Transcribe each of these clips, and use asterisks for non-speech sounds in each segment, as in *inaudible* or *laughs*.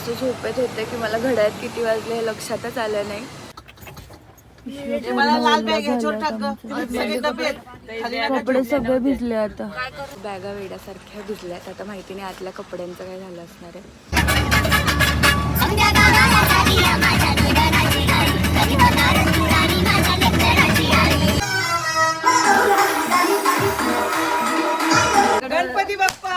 असं झोपेत होते की मला घड्याळात किती वाजले हे लक्षातच आलं नाही. मला लाल बॅग ह्याच्यावर टाक गं. सगळे डबे आहेत. खाली नका कपडे सगळे भिजले आता. बॅगा वेड्यासारख्या भिजल्यात. आता माहिती नाही आतल्या कपड्यांचं काय झालं असणार आहे. Ganpati Bappa!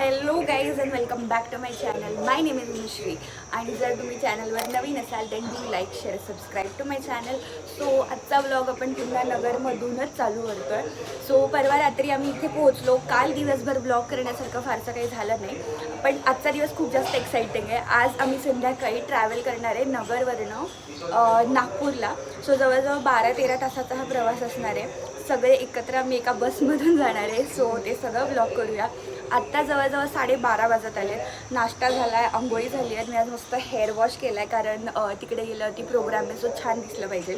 Hello guys and welcome back to my channel my name is Mishri आणि जर तुम्ही चॅनलवर नवीन असाल then do like share subscribe to my channel so आजचा व्लॉग आपण पुन्हा नगरमधूनच चालू करतो आहे सो परवा रात्री आम्ही इथे पोहोचलो. काल दिवसभर ब्लॉग करण्यासारखं फारसं काही झालं नाही. पण आजचा दिवस खूप जास्त एक्साइटिंग आहे. आज आम्ही संध्याकाळी ट्रॅव्हल करणार आहे नगरवरनं नागपूरला. सो जवळजवळ बारा तेरा तासाचा हा प्रवास असणार आहे. सगळे एकत्र आम्ही एका बसमधून जाणार आहे. सो ते सगळं ब्लॉग करूया. आत्ता जवळजवळ साडेबारा वाजत आले. नाश्ता झाला आहे आंघोळी झाली आहे मी आज मस्त हेअर वॉश केला आहे कारण तिकडे तिकडे गेल्यावरती प्रोग्राम आहे सो छान दिसलं पाहिजे.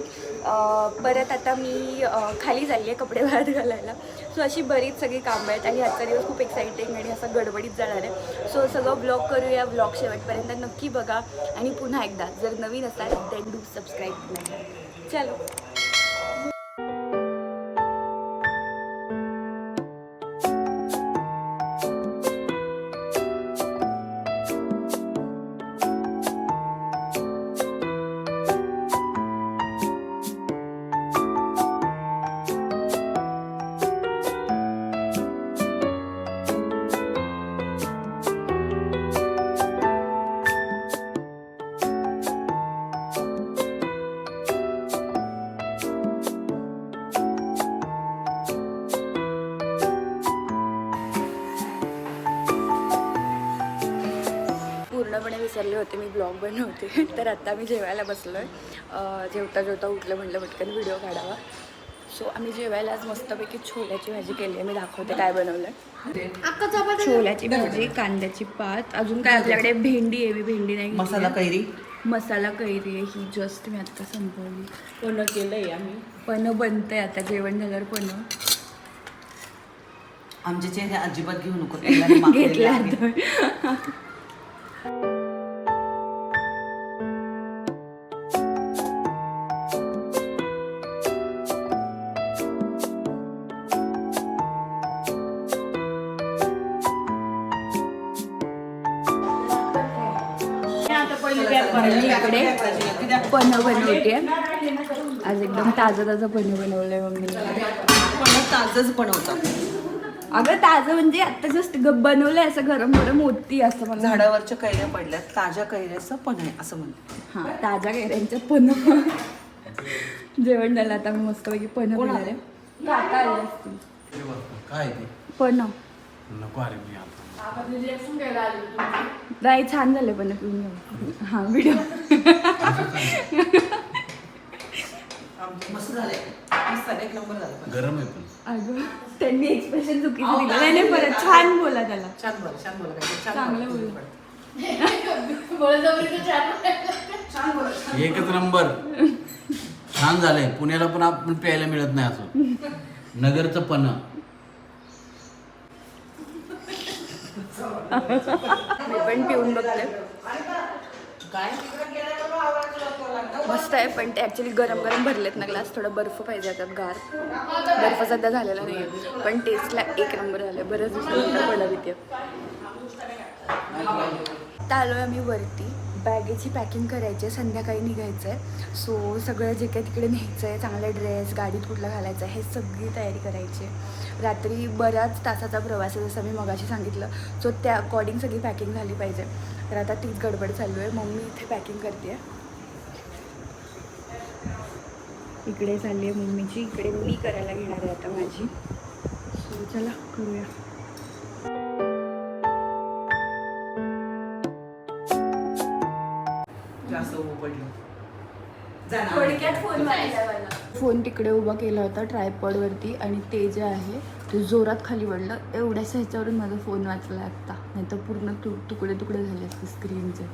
परत आता मी खाली झाली आहे कपडे वाळत घालायला. सो अशी बरीच सगळी कामं आहेत आणि आजचा दिवस खूप एक्साइटिंग आणि असं गडबडीत जाणार आहे. सो सगळं ब्लॉग करूया. ब्लॉग शेवटपर्यंत नक्की बघा. आणि पुन्हा एकदा जर नवीन असाल देन डू सबस्क्राईब चलो. पूर्णपणे विसरले होते मी ब्लॉग बनवते. *laughs* तर आता मी जेवायला बसलो आहे जेवता जेवता उठलं म्हटलं पटकन व्हिडिओ काढावा. सो आम्ही जेवायला आज मस्तपैकी छोल्याची भाजी केली आहे. मी दाखवते काय बनवलं आहे छोल्याची भाजी कांद्याची पात. अजून काय आपल्याकडे भेंडी आहे मी भेंडी नाही मसाला आहे. कैरी. मसाला कैरी आहे. ही जस्ट मी आता संपवली. पूर्ण केलंय आम्ही. पण बनतंय आता. जेवण झाल्यावर पण आमचे चेहरे अजिबात घेऊ नको. *laughs* घेतला आहे. *laughs* इकडे. पन बनवते आज एकदम ताजं ताजं पनीर बनवलंय मम्मीने. पण ताजच बनवतात अगं ताजं म्हणजे आता जस्ट बनवलंय असं गरम गरम होती असं मला झाडावरच्या कैऱ्या पडल्यात ताज्या कैऱ्याचं पण आहे असं म्हणते हा ताज्या कैऱ्यांच्या पन जेवण झालं आता मी मस्तपैकी पन कोण बनवले काका आले असतील. काय ते? पन नको अरे मी आता नाही छान झाले पण पिऊन. हा व्हिडिओ. मस्त झाले मस्त झाले, एक नंबर झालं पण. गरम आहे पण. अगं त्यांनी एक्सप्रेशन चुकीचं दिलं. नाही नाही परत छान बोला त्याला. छान बोला छान बोला काय छान चांगलं बोला. *laughs* एकच नंबर. छान झालंय. पुण्याला पण आपण प्यायला मिळत नाही असं. नगरचं पण. मी पण पिऊन बघते. काय? मस्त आहे पण ते ॲक्च्युली गरम गरम भरलेत ना ग्लास थोडं बर्फ पाहिजे आता गार. बर्फ सध्या झालेला नाही आहे पण टेस्टला एक नंबर झालं बरंच दिवसानंतर पडला तिथे आलो आहे. आम्ही वरती. बॅगेची पॅकिंग करायची आहे. संध्याकाळी निघायचं आहे सो सगळं जे काही तिकडे न्यायचं आहे चांगले ड्रेस गाडीत कुठला घालायचा आहे हे सगळी तयारी करायची आहे. रात्री बऱ्याच तासाचा प्रवास आहे जसं मी मगाशी सांगितलं. सो त्या अकॉर्डिंग सगळी पॅकिंग झाली पाहिजे. तर आता तीच गडबड चालू आहे. मम्मी इथे पॅकिंग करते आहे इकडे चालली आहे मम्मीची. इकडे मी करायला घेणार आहे आता माझी So, चला करूया. फोन तिकडे उभा केला होता ट्रायपॉडवरती आणि ते जे आहे ते जोरात खाली पडलं. एवढ्याशा ह्याच्यावरून माझा फोन वाचला आत्ता नाही तर पूर्ण तु तुकडे तुकडे झाले असते स्क्रीनचे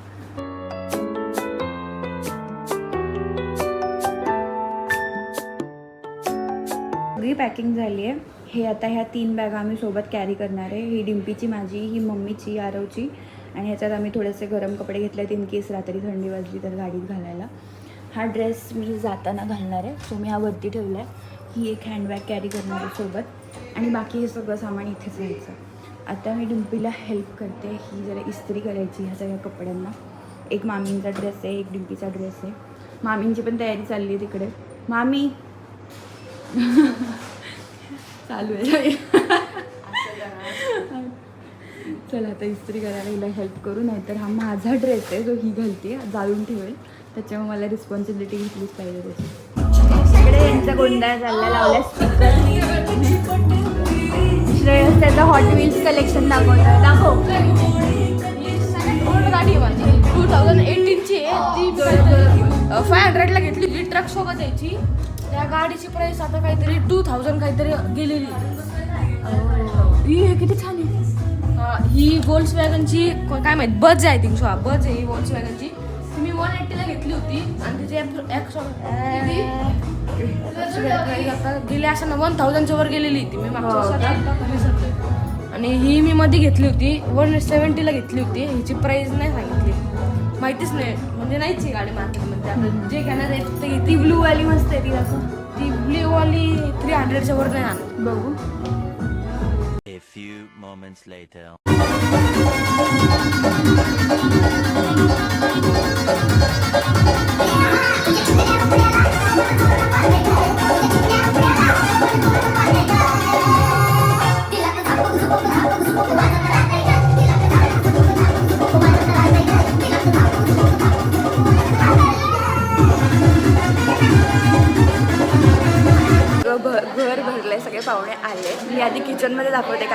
पॅकिंग झाली आहे. हे आता ह्या तीन बॅगा आम्ही सोबत कॅरी करणार आहे. ही डिंपीची माझी ही मम्मीची आरवची. आणि ह्याच्यात आम्ही थोडेसे गरम कपडे घेतले आहेत. इन केस रात्री थंडी वाजली तर गाडीत घालायला. हा ड्रेस मी जाताना घालणार आहे. सो मी हा वरती ठेवला आहे ही एक हँडबॅग कॅरी करणार आहे सोबत. आणि बाकी हे सगळं सामान इथेच घ्यायचं आता मी डिंपीला हेल्प करते. ही जरा इस्त्री करायची ह्या सगळ्या कपड्यांना. एक मामींचा ड्रेस आहे एक डिंपीचा ड्रेस आहे. मामींची पण तयारी चालली आहे तिकडे. मामी! *laughs* चालू आहे. चला. आता इस्त्री करायला हिला हेल्प करू नाहीतर हा माझा ड्रेस आहे जो ही घालते जाळून ठेवेल. त्याच्यामुळे मला रिस्पॉन्सिबिलिटी घेतलीच पाहिजे त्याची. इकडे यांचा गोंधळ चालला लावला स्पीकर श्रेयस त्याचं हॉट व्हील्स कलेक्शन दाखवतो दाखव. टू थाउजंड एटीनची आहे ती फाय हंड्रेडला घेतली ट्रक सोबत यायची त्या गाडीची प्राइस आता काहीतरी टू थाउजंड काहीतरी गेलेली ही हे किती छान आहे. हा, गोल्स वॅगनची काय माहीत बज आहे थिंक सो हा बज आहे ही गोल्स वॅगनची मी वन एट्टीला घेतली होती. आणि तिची प्राइस आता गेली असं ना वन थाउजंडच्या वर गेलेली ती मी मागच्या. आणि ही मी मध्ये घेतली होती. वन सेवन्टीला घेतली होती. हिची प्राइस नाही सांगितली. माहितीच नाही. म्हणजे नाहीच ही गाडी मार्केटमध्ये आता जे घेणार आहे ते ती ब्लू वाली मस्त आहे ती दाखव ती ब्ल्यू वाली थ्री हंड्रेडच्या वर नाही आणत. बघू. A few moments later. *laughs*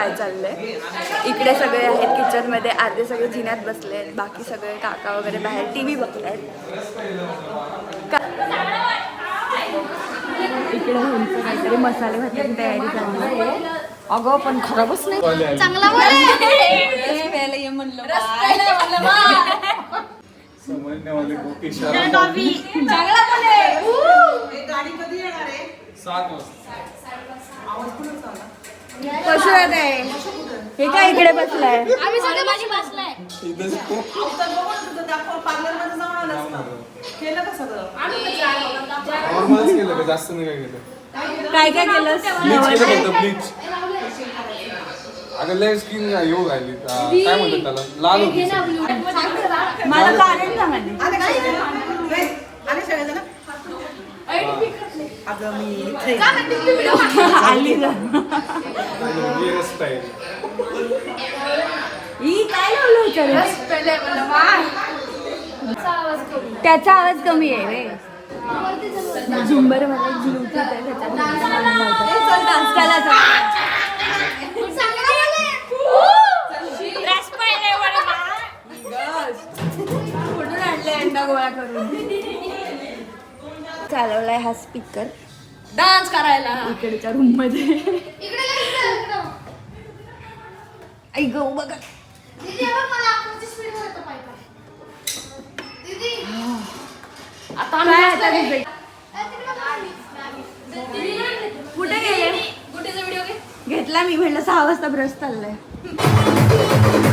काय चाललंय. इकडे सगळे आहेत किचनमध्ये अर्धे सगळे जिन्यात बसले आहेत. बाकी सगळे काका वगैरे बाहेर टी व्ही बघतायत. का- इकडे काहीतरी मसाले भाताची तयारी चालली अगं पण खराबच नाही. समजण्यावाले को इशारा कशी आहे हे काय इकडे बसलाय? आम्ही सगळे माझी बसलाय. नॉर्मलच केलं का जास्त नाही काय केलं काय? काय केलं ब्लीच केलं फक्त ब्लीच अगं लय स्किन येऊ राहिली. काय म्हणतात त्याला? लाल होती. मला कारण सांगा आली ना. हेअर स्टाईल ही काय लावलं होतं रे? त्याचा आवाज कमी आहे. रे. झुंबरमध्ये एक ब्लूटूथ आहे चालवलाय हा स्पीकर डान्स करायला. इकडच्या रूममध्ये. आई गो बघा आता काय आता? कुठे गेले? घेतला मी म्हणलं सहा वाजता ब्रश चाललाय. *laughs*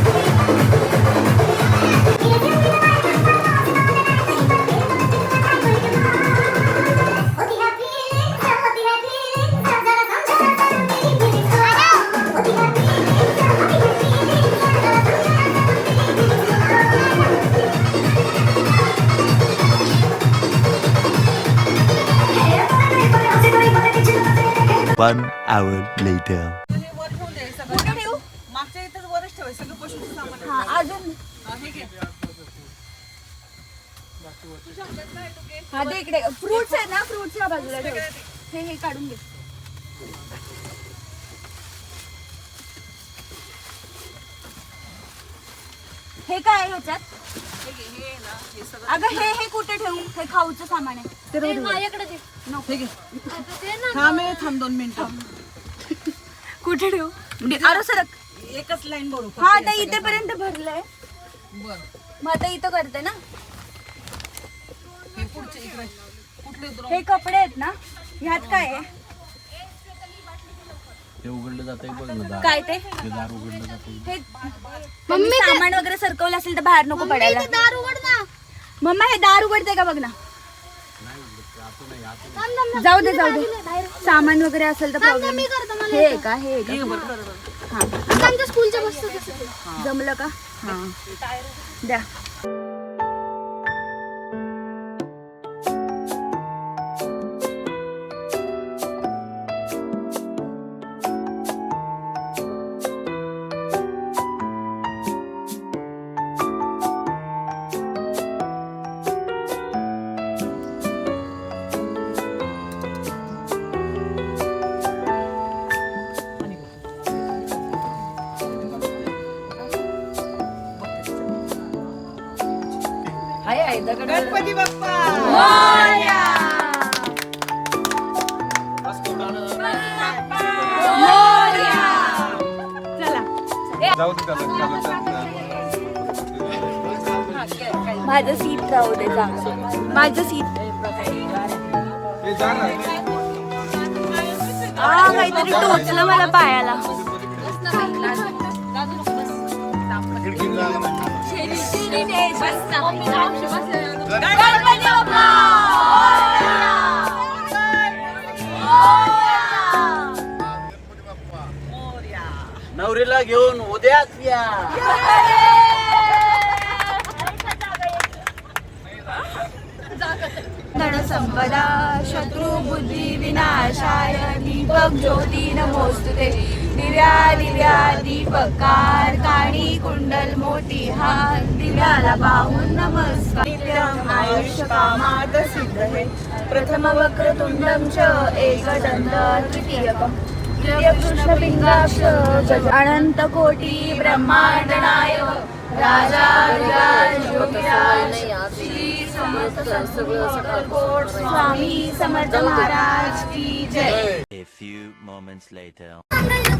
One hour later. हा अजून हा ते इकडे. फ्रुट्स आहे ना फ्रुट्सच्या बाजूला ठेव हे हे काढून घे. हे काय आहे ह्याच्यात अगं हे हे कुठे ठेवू? हे खाऊचं सामान आहे. ते माझ्याकडे दे. नको. थांब हे, थांब दोन मिनिटं. कुठे ठेवू? म्हणजे अरे सरक एकच लाईन भरू हा आता. इथेपर्यंत भरलंय. बरं. मग आता इथं करते ना. हे पुढचे इकडे. कुठले द्रो- हे कपडे आहेत ना ह्यात काय आहे? ते उघडलं जातंय बघ ना दार. काय ते? ते दार उघडलं जातंय. हे मम्मी सामान वगैरे सरकवलं असेल तर बाहेर नको पडायला. दार उघड ना. मम्मा हे दार उघडते का? बघ ना. जाऊ दे जाऊ दे. सामान वगैरे असेल तर प्रॉब्लेम हे आहे का हे आहे का हा. आमच्या स्कूलच्या जमलं का? हा. द्या. गणपती बाप्पा! जाऊ दे त्याला त्याला त्याला- माझं सीट राहू दे चांगलं माझं सीट हे जा ना. काहीतरी टोचलं मला पायाला. गणपती नवरीला घेऊन उद्याच या संपदा शत्रू बुद्धी विनाशाय दीपक ज्योती नमोस्तुते दिव्या दिव्या दीपकार काणी कुंडल मोती हार दिव्याला पाहून नमस्कार. नित्यम आयुष्य कामात सिद्ध हे. प्रथम वक्रतुंडम च एकदंत तृतीयकम तृतीय कृष्णपिंगाक्ष अनंत कोटी ब्रह्मांड नायक राजा श्री समर्थ सगळं स्वामी समर्थ महाराज की जय A few moments later. One,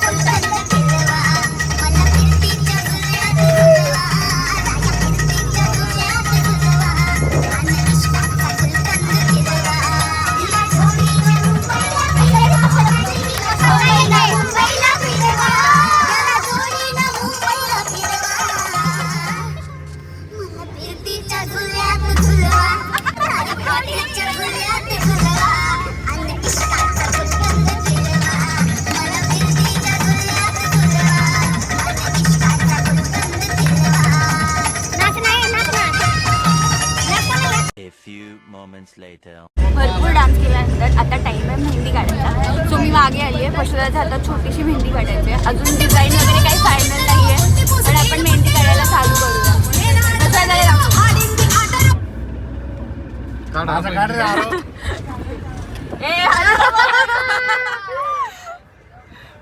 Thank you. पशुदाच्या हातात छोटीशी मेहंदी काढायची. आहे अजून डिझाईन वगैरे काही फायनल नाही आहे पण आपण मेहंदी काढायला चालू करूया.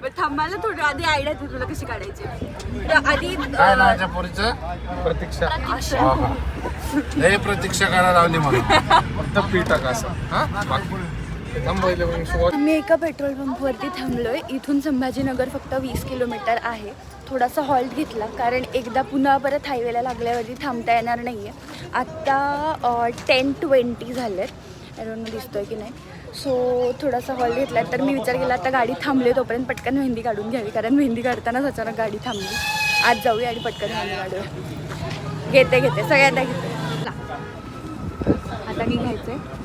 *laughs* थांबायला थोडी. आधी आयडिया दे तुला कशी काढायची. आधी प्रतीक्षा. हा, हा. प्रतीक्षा करायला लावली मला *laughs* फक्त पी टाक असं. मी आम्ही एका पेट्रोल पंपवरती थांबलोय. इथून संभाजीनगर फक्त वीस किलोमीटर आहे. थोडासा हॉल्ट घेतला कारण एकदा पुन्हा परत हायवेला लागल्यावरती थांबता येणार नाही आहे आत्ता टेन ट्वेंटी झालेत. अरोन दिसतोय की नाही. सो थोडासा हॉल्ट घेतला तर मी विचार केला आता गाडी थांबले तोपर्यंत पटकन मेहंदी काढून घ्यावी कारण मेहंदी काढतानाच अचानक गाडी थांबली. आज जाऊया आणि पटकन मेहंदी काढूया. घेते घेते. सगळ्यांना घेते. ला. आता आहे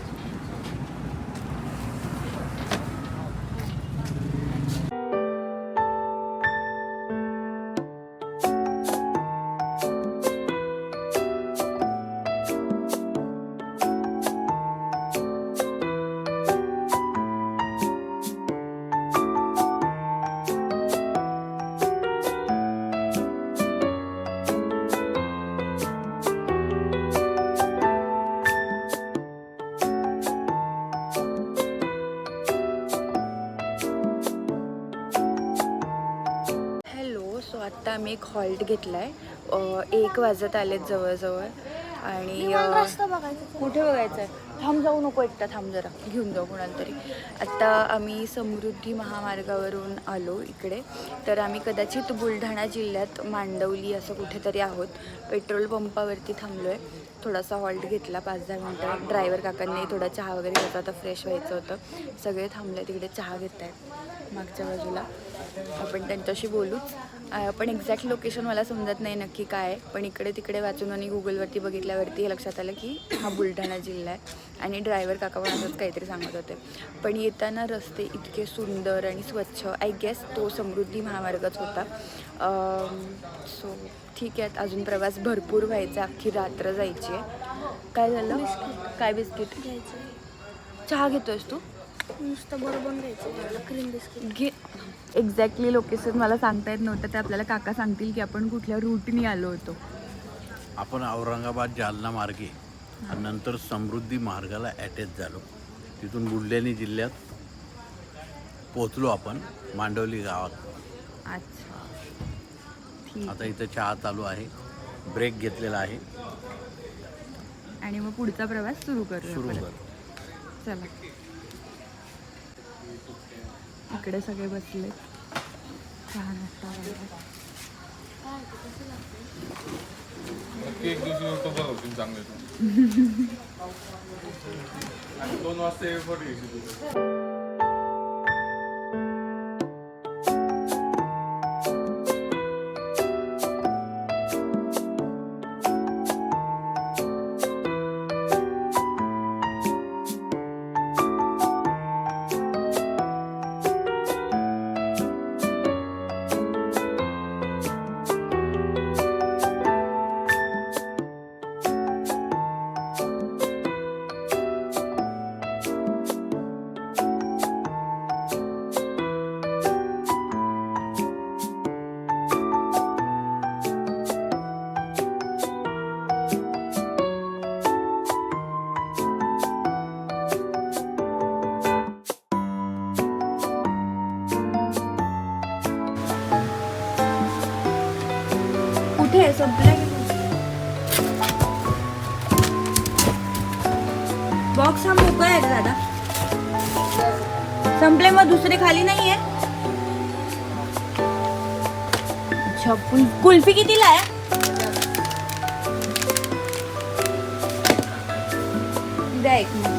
सो आत्ता आम्ही एक हॉल्ट घेतला आहे एक वाजत आलेत जवळजवळ. आणि कुठे बघायचं आहे? थांब जाऊ नको एकटा थांब जरा. घेऊन जाऊ कुणाला तरी. आत्ता आम्ही समृद्धी महामार्गावरून आलो इकडे. तर आम्ही कदाचित बुलढाणा जिल्ह्यात मांडवली असं कुठेतरी आहोत. पेट्रोल पंपावरती थांबलो आहे थोडासा हॉल्ट घेतला पाच दहा मिनटं. ड्रायव्हर काकांनी थोडा चहा वगैरे घ्यायचा होता फ्रेश व्हायचं होतं. सगळे थांबले तिकडे चहा घेत आहेत मागच्या बाजूला. आपण त्यांच्याशी बोलूच. पण एक्झॅक्ट लोकेशन मला समजत नाही नक्की काय आहे. पण इकडे तिकडे वाचून आणि गुगलवरती बघितल्यावरती हे लक्षात आलं की हा बुलढाणा जिल्हा आहे. आणि ड्रायव्हर काका पण असंच काहीतरी सांगत होते. पण येताना रस्ते इतके सुंदर आणि स्वच्छ. आय गेस तो समृद्धी महामार्गच होता. सो ठीक आहे अजून प्रवास भरपूर व्हायचा. अख्खी रात्र जायची आहे. काय झालं? काय बिस्किट? चहा घेतोयस तू? नुसतं बरोबर घ्यायचं क्रीम बिस्किट घे. एक्झॅक्टली लोकेशन मला सांगता येत नव्हतं ते आपल्याला काका सांगतील की आपण कुठल्या रूटनी आलो होतो. आपण औरंगाबाद जालना मार्गे आणि नंतर समृद्धी मार्गाला अटॅच झालो. तिथून बुलढाणा जिल्ह्यात पोचलो आपण मांडवली गावात. अच्छा. आता इथं चहा चालू आहे ब्रेक घेतलेला आहे. आणि मग पुढचा प्रवास सुरू सुरू करूया कर. चला. इकडे सगळे बसले. चहा नाश्ता एक दिवशी चांगले *laughs* दोन वाजता बॉक्स दादा? संपले मग दुसरे खाली नाही अच्छा कुल- कुल्फी कितीला आहे मिनिट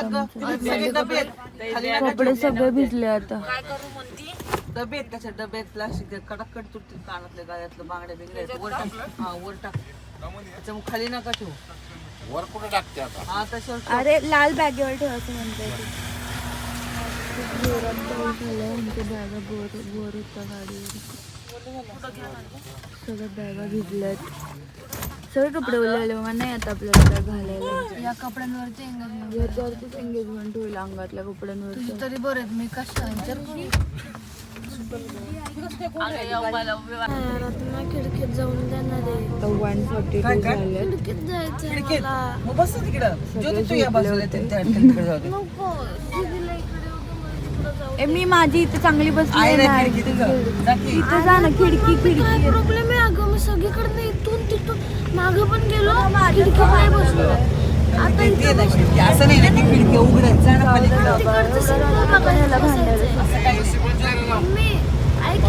सगळे कपडे सगळे भिजले आता. डबे आहेत त्याच्या डब्यात प्लास्टिक कडक कट तुटतील कानातले गाड्यातलं बांगड्या बिंगड्या आहेत. वर टाक. हा वर टाक. त्याच्यामुळे खाली नका ठेवू. वर कुठे टाकते आता? हा ठेव. अरे लाल बॅगेवर ठेवायचं म्हणते बॅगा बोर बोर होता गाडीवर सगळ्या बॅगा भिजल्यात. सगळे कपडे ओले मग नाही आता आपल्याला काय घालायला. या कपड्यांवरती एंगेजमेंट याच्यावरतीच एंगेजमेंट होईल अंगातल्या कपड्यांवर तुझी तरी बरे आहेत मी कष्ट खिडकीत जाऊन देणार आहे. वन फोर्टी काय टू काय? झाले खिडकीत जायचंय खिडकीत? मला. मग बस ना तिकडं. ज्योती तू या बाजूला ते- त्या- तिकडे जाऊ दे. नको *laughs* दीदीला इकडे होतं मला तिकडं जाऊ ए मी माझी इथे चांगली बसली आहे आहे ना. ना. खिडकी तिथं. जा की. इथे जा ना खिडकी खिडकी. प्रॉब्लेम आहे? अगं मी सगळीकडनं इथून तिथून मागं पण गेलो खिडकी पाय बसलो आता ते- ते इथं नाही खिडकी. असं नाही ना खिडकी जा पलीकडं. तिकडचं बघायला ऐक.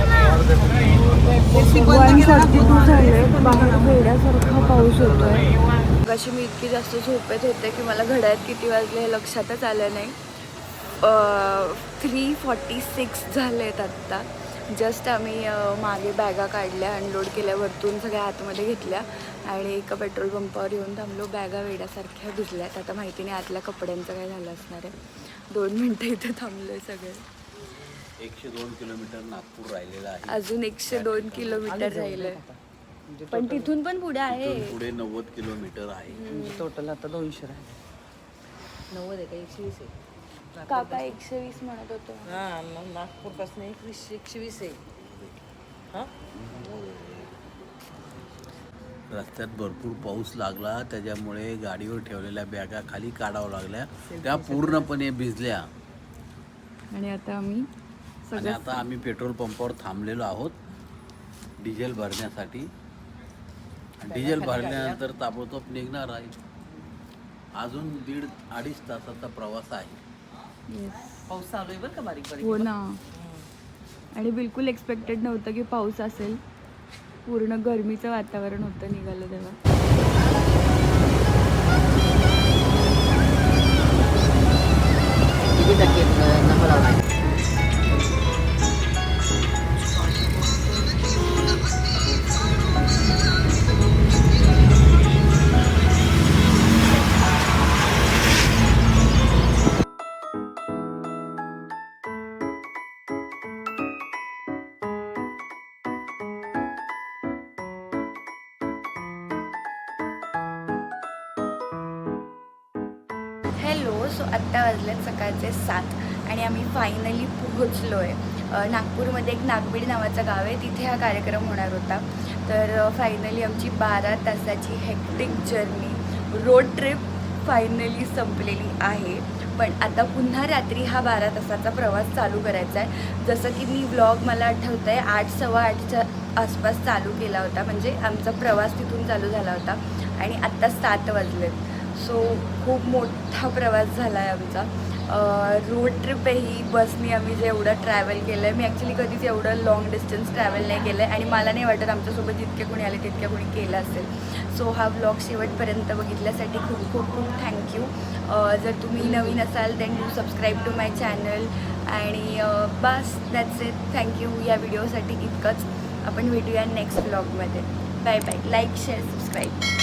झाले बाहेर वेड्यासारखा पाऊस होतोय अशी मी इतकी जास्त झोपेत होते की मला घड्यात किती वाजले हे लक्षातच आलं नाही. थ्री फॉर्टी सिक्स झाले आहेत आत्ता. जस्ट आम्ही मागे बॅगा काढल्या अनलोड केल्या वरतून सगळ्या आतमध्ये घेतल्या. आणि एका पेट्रोल पंपावर येऊन थांबलो. बॅगा वेड्यासारख्या भिजल्यात आता माहिती नाही आतल्या कपड्यांचं काय झालं असणार आहे. दोन मिनटं इथे थांबलोय सगळे. एकशे दोन किलोमीटर नागपूर राहिलेला आहे. अजून एकशे दोन किलोमीटर राहिले पण तिथून पण पुढे आहे. पुढे नव्वद किलोमीटर आहे. म्हणजे टोटल आता दोनशे राहिले. नव्वद आहे का? एकशे वीस आहे. काका एकशे वीस म्हणत होतो. हा नागपूरपासून एकशे वीस आहे. हा? रस्त्यात भरपूर पाऊस लागला त्याच्यामुळे गाडीवर ठेवलेल्या बॅगा खाली काढावं लागल्या. त्या पूर्णपणे भिजल्या. आणि आता आम्ही आणि आता आम्ही पेट्रोल पंपावर थांबलेलो आहोत डिझेल भरण्यासाठी. डिझेल भरल्यानंतर ताबडतोब निघणार आहे. अजून दीड अडीच तासाचा प्रवास आहे. पाऊस चालू आहे बरं का बारीक बारीक हो ना. आणि बिलकुल एक्सपेक्टेड नव्हतं की पाऊस असेल. पूर्ण गरमीचं वातावरण होतं निघालं तेव्हा. फायनली पोहोचलो आहे नागपूरमध्ये एक नागबीड नावाचं गाव आहे. तिथे हा कार्यक्रम होणार होता. तर फायनली आमची बारा तासाची hectic journey road trip finally संपलेली आहे. पण आता पुन्हा रात्री हा बारा तासाचा प्रवास चालू करायचा आहे. जसं की मी व्लॉग मला आठवतं आहे आठ सव्वा आठच्या आसपास चालू केला होता. म्हणजे आमचा प्रवास तिथून चालू झाला होता. आणि आत्ता सात वाजलेत. सो खूप मोठा प्रवास झाला आहे आमचा. रोड ट्रिप आहे ही बसनी आम्ही जे एवढं ट्रॅव्हल केलं आहे मी ॲक्च्युली कधीच एवढं लॉंग डिस्टन्स ट्रॅव्हल नाही केलं आहे आणि मला नाही वाटत आमच्यासोबत जितके कोणी आले तितके कोणी केलं असेल. सो हा ब्लॉग शेवटपर्यंत बघितल्यासाठी खूप खूप खूप थँक्यू जर तुम्ही नवीन असाल then do subscribe to my channel आणि बस दॅट्स इट थँक्यू या व्हिडिओसाठी इतकंच. आपण भेटूया नेक्स्ट ब्लॉगमध्ये bye bye like share subscribe